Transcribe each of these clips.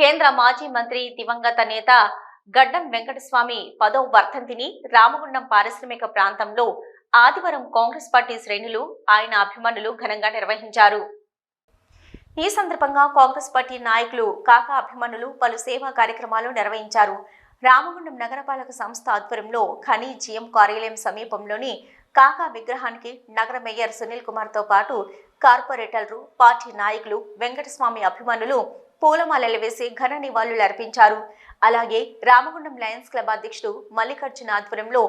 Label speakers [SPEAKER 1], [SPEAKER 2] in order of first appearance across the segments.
[SPEAKER 1] కేంద్ర మాజీ మంత్రి దివంగత నేత గడ్డం వెంకటస్వామి పదో వర్ధంతిని రామగుండం పారిశ్రామిక ప్రాంతంలో ఆదివారం కాంగ్రెస్ పార్టీ శ్రేణులు ఆయన అభిమానులు ఘనంగా నిర్వహించారు. ఈ సందర్భంగా కాంగ్రెస్ పార్టీ నాయకులు కాకా అభిమానులు పలు సేవా కార్యక్రమాలు నిర్వహించారు. రామగుండం నగరపాలక సంస్థ ఆధ్వర్యంలో ఖనీ జిఎం కార్యాలయం సమీపంలోని కాకా విగ్రహానికి నగర మేయర్ సునీల్ కుమార్తో పాటు కార్పొరేటర్లు పార్టీ నాయకులు వెంకటస్వామి అభిమానులు పూలమాలలు వేసి ఘన నివాళులు అర్పించారు. అలాగే రామగుండం లయన్స్ క్లబ్ అధ్యక్షుడు మల్లికార్జున ఆధ్వర్యంలో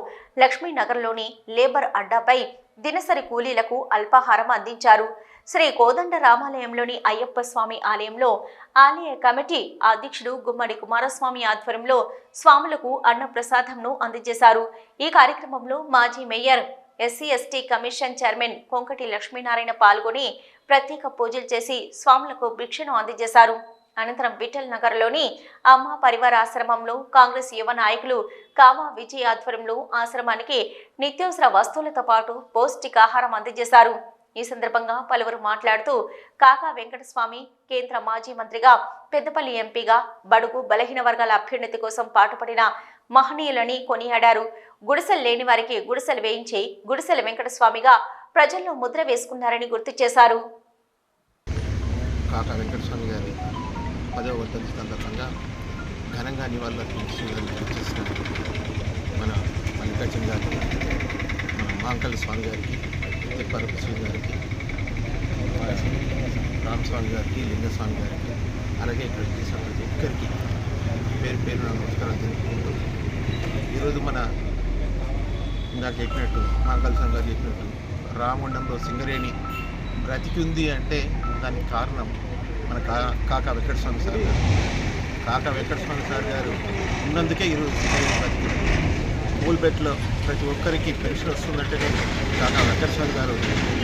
[SPEAKER 1] లక్ష్మీనగర్లోని లేబర్ అడ్డాపై దినసరి కూలీలకు అల్పాహారం అందించారు. శ్రీ కోదండ రామాలయంలోని అయ్యప్ప స్వామి ఆలయంలో ఆలయ కమిటీ అధ్యక్షుడు గుమ్మడి కుమారస్వామి ఆధ్వర్యంలో స్వాములకు అన్న ప్రసాదంను అందజేశారు. ఈ కార్యక్రమంలో మాజీ mayor SC ST commission chairman Konkati Lakshminarayana పాల్గొని ప్రత్యేక పూజలు చేసి స్వాములకు భిక్షను అందజేశారు. అనంతరం విఠల్ నగర్లోని అమ్మ పరివార ఆశ్రమంలో కాంగ్రెస్ యువ నాయకులు కామా విజయ్ ఆధ్వర్యంలో ఆశ్రమానికి నిత్యావసర వస్తువులతో పాటు పౌష్టికాహారం అందజేశారు. ఈ సందర్భంగా పలువురు మాట్లాడుతూ కాకా వెంకటస్వామి కేంద్ర మాజీ మంత్రిగా పెద్దపల్లి ఎంపీగా బడుగు బలహీన వర్గాల అభ్యున్నతి కోసం పాటుపడిన మహనీయులని కొనియాడారు. గుడిసెలు లేని వారికి గుడిసెలు వేయించి గుడిసెల వెంకటస్వామిగా ప్రజల్లో ముద్ర వేసుకున్నారని గుర్తు చేశారు.
[SPEAKER 2] కాకా వెంకటస్వామి పదవ వర్ధంతి సందర్భంగా ఘనంగా నివాళులు అర్పించడానికి చేసిన మన మల్లికార్జున గారికి మన మాంకల్ స్వామి గారికి తిప్పారప్ప స్వామి గారికి రామస్వామి గారికి లింగస్వామి గారికి అలాగే ఇక్కడ చేసిన ప్రతి ఒక్కరికి పేరు పేరు నమస్కారం తెలుపుకుంటూ ఈరోజు మన ఇందాక చెప్పినట్టు మాంకల్ స్వామి గారు చెప్పినట్టు రామగుండంలో సింగరేణి బ్రతికి ఉంది అంటే దానికి కారణం మన కా కాకా వెంకటస్వామి సార్ గారు. కాకా వెంకటస్వామి సార్ గారు ఉన్నందుకే ఈరోజు కూల్బెట్లో ప్రతి ఒక్కరికి పెన్షన్ వస్తుందంటేనే కాకా వెంకటస్వామి గారు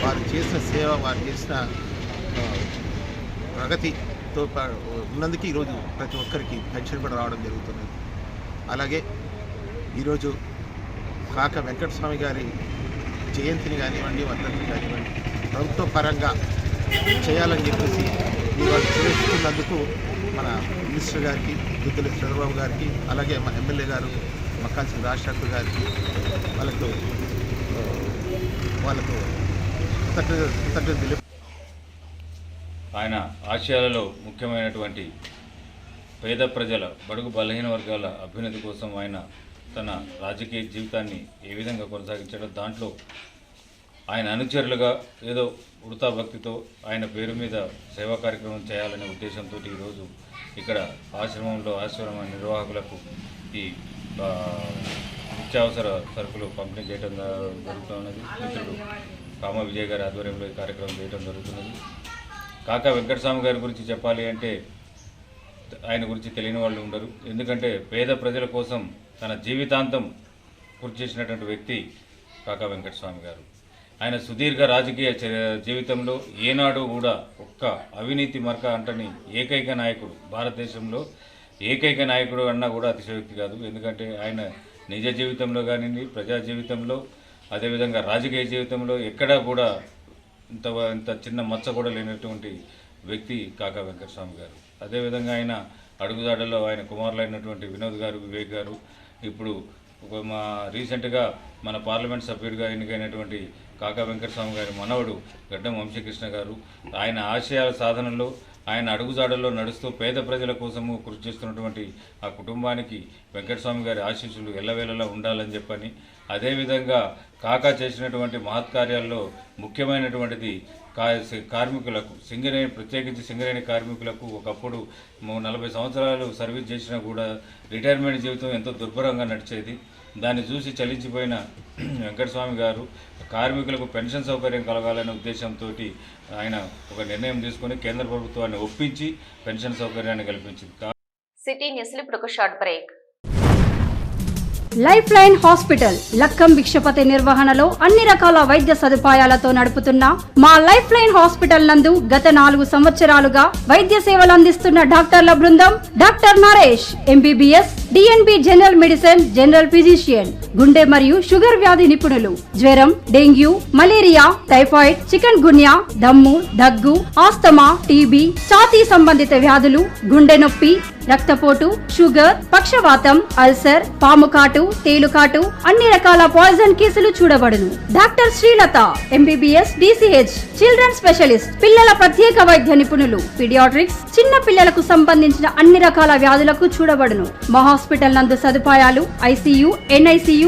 [SPEAKER 2] వారు చేసిన సేవ వారు చేసిన ప్రగతితో పా- ఉన్నందుకే ఈరోజు ప్రతి ఒక్కరికి పెన్షన్ కూడా రావడం జరుగుతుంది. అలాగే ఈరోజు కాక వెంకటస్వామి గారి జయంతిని కానివ్వండి వర్ధంతిని కానివ్వండి ప్రభుత్వ పరంగా చేయాలని చెప్పేసి ఇవాళ చేస్తున్నందుకు మన మినిస్టర్ గారికి దుద్దుల చంద్రబాబు గారికి అలాగే మన ఎమ్మెల్యే గారు మక్కాల్సిన రాజశేఖర్ గారికి వాళ్ళకు వాళ్ళకు కృతజ్ఞత
[SPEAKER 3] ఆయన ఆశయాలలో ముఖ్యమైనటువంటి పేద ప్రజల బడుగు బలహీన వర్గాల అభ్యున్నతి కోసం ఆయన తన రాజకీయ జీవితాన్ని ఏ విధంగా కొనసాగించాడో దాంట్లో ఆయన అనుచరులుగా ఏదో ఉడతా భక్తితో ఆయన పేరు మీద సేవా కార్యక్రమం చేయాలనే ఉద్దేశంతో ఈరోజు ఇక్కడ ఆశ్రమంలో ఆశ్రమ నిర్వాహకులకు ఈ నిత్యావసర సరుకులు పంపిణీ చేయడం జరుగుతున్నది. మిత్రుడు కామ విజయ్ గారి ఆధ్వర్యంలో ఈ కార్యక్రమం చేయడం జరుగుతున్నది. కాకా వెంకటస్వామి గారి గురించి చెప్పాలి అంటే ఆయన గురించి తెలియని వాళ్ళు ఉండరు. ఎందుకంటే పేద ప్రజల కోసం తన జీవితాంతం కృషి చేసినటువంటి వ్యక్తి కాకా వెంకటస్వామి గారు. ఆయన సుదీర్ఘ రాజకీయ జీవితంలో ఏనాడు కూడా ఒక్క అవినీతి మరక అంటని ఏకైక నాయకుడు భారతదేశంలో ఏకైక నాయకుడు అన్నా కూడా అతిశయోక్తి కాదు. ఎందుకంటే ఆయన నిజ జీవితంలో కానివ్వండి ప్రజా జీవితంలో అదేవిధంగా రాజకీయ జీవితంలో ఎక్కడా కూడా ఇంత ఇంత చిన్న మచ్చ కూడా లేనటువంటి వ్యక్తి కాకా వెంకటస్వామి గారు. అదేవిధంగా ఆయన అడుగుదాడల్లో ఆయన కుమారులైనటువంటి వినోద్ గారు వివేక్ గారు ఇప్పుడు ఒక మా రీసెంట్గా మన పార్లమెంట్ సభ్యుడిగా ఎన్నికైనటువంటి కాకా వెంకటస్వామి గారి మనవడు గడ్డం వంశీకృష్ణ గారు ఆయన ఆశయాల సాధనలో ఆయన అడుగుజాడల్లో నడుస్తూ పేద ప్రజల కోసము కృషి చేస్తున్నటువంటి ఆ కుటుంబానికి వెంకటస్వామి గారి ఆశీస్సులు ఎల్లవేళలా ఉండాలని చెప్పని అదేవిధంగా కాకా చేసినటువంటి మహత్కార్యాల్లో ముఖ్యమైనటువంటిది కా కార్మికులకు సింగరేణి ప్రత్యేకించి సింగరేణి కార్మికులకు ఒకప్పుడు నలభై సంవత్సరాలు సర్వీస్ చేసినా కూడా రిటైర్మెంట్ జీవితం ఎంతో దుర్భరంగా నడిచేది. దాన్ని చూసి చలించిపోయిన వెంకటస్వామి గారు కార్మికులకు పెన్షన్ సౌకర్యం కలగాలనే ఉద్దేశంతో ఆయన ఒక నిర్ణయం తీసుకొని కేంద్ర ప్రభుత్వాన్ని ఒప్పించి పెన్షన్ సౌకర్యాన్ని కల్పించింది.
[SPEAKER 1] సిటీ న్యూస్లు ఇప్పుడు ఒక short break.
[SPEAKER 4] Life line hospital Lakkam Bhikshapathi నిర్వహణలో అన్ని రకాల వైద్య సదుపాయాలతో నడుపుతున్న మా లైఫ్ లైన్ హాస్పిటల్ నందు గత నాలుగు సంవత్సరాలుగా వైద్య సేవలు అందిస్తున్న డాక్టర్ల బృందం doctor Naresh MBBS DNB general medicine general physician గుండె మరియు షుగర్ వ్యాధి నిపుణులు. జ్వరం dengue malaria typhoid chikungunya దమ్ము దగ్గు ఆస్తమా టీబీ ఛాతీ సంబంధిత వ్యాధులు గుండె నొప్పి రక్తపోటు షుగర్ పక్షవాతం అల్సర్ పాముకాటు తేలుకాటు అన్ని రకాల పాయిజన్ కేసులు చూడబడును. Doctor Srilatha MBBS DCH children specialist పిల్లల ప్రత్యేక వైద్య నిపుణులు పీడియాట్రిక్స్ చిన్న పిల్లలకు సంబంధించిన అన్ని రకాల వ్యాధులకు చూడబడును. మా హాస్పిటల్ నందు సదుపాయాలు ICU NICU